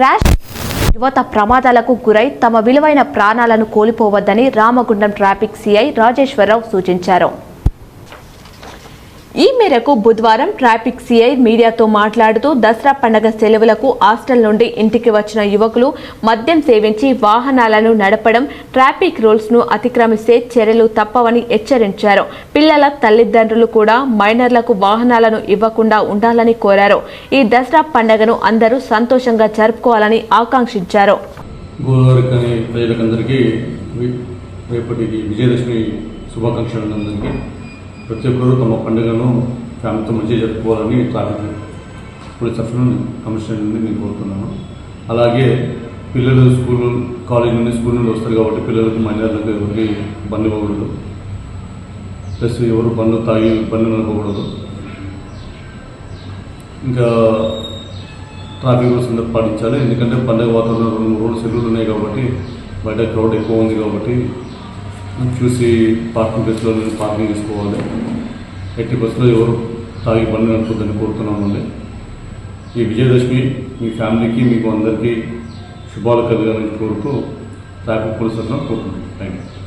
Rash యువత ప్రమాదాలకు గురై తమ విలువైన ప్రాణాలను కోల్పోవద్దని రామగుండం ట్రాఫిక్ సిఐ రాజేశ్వరరావు సూచించారు. ఈ మేరకు బుధవారం ట్రాఫిక్ సిఐ మీడియాతో మాట్లాడుతూ దసరా పండగ సెలవులకు హాస్టల్ నుండి ఇంటికి వచ్చిన యువకులు మద్యం సేవించి వాహనాలను నడపడం ట్రాఫిక్ రూల్స్ను అతిక్రమిస్తే చర్యలు తప్పవని హెచ్చరించారు. పిల్లల తల్లిదండ్రులు కూడా మైనర్లకు వాహనాలను ఇవ్వకుండా ఉండాలని కోరారు. ఈ దసరా పండగను అందరూ సంతోషంగా జరుపుకోవాలని ఆకాంక్షించారు. విజయదశమి శుభాకాంక్షలు అందరికీ. ప్రతి ఒక్కరూ తమ పండుగను ఫ్యామిలీతో మంచిగా జరుపుకోవాలని ట్రాఫిక్ పోలీస్ తరఫున కమిషనర్ నుండి నేను కోరుతున్నాను. అలాగే పిల్లలు స్కూల్ కాలేజ్ నుండి స్కూల్ నుండి వస్తారు కాబట్టి పిల్లలకు మైనర్లకు ఎవరికి బండి ఇవ్వకూడదు. ప్లస్ ఎవరు బండ్లు తాగి బండి నడపకూడదు. ఇంకా ట్రాఫిక్ రూల్స్ అందరూ పాటించాలి. ఎందుకంటే పండుగ వాతావరణం రెండు మూడు రోజులు సెలవులు ఉన్నాయి కాబట్టి బయట క్రౌడ్ ఎక్కువ ఉంది కాబట్టి చూసి పార్కింగ్ ప్లేస్లో పార్కింగ్ చేసుకోవాలి. ఎట్టి బస్సులో ఎవరు తాగి బండి నడుపుతుందని కోరుతున్నామండి ఈ విజయదశమి మీ ఫ్యామిలీకి మీకు అందరికీ శుభాలు కలగాలని కోరుతూ ట్రాఫిక్ పోలీసులను కోరుతున్నాను థ్యాంక్ యూ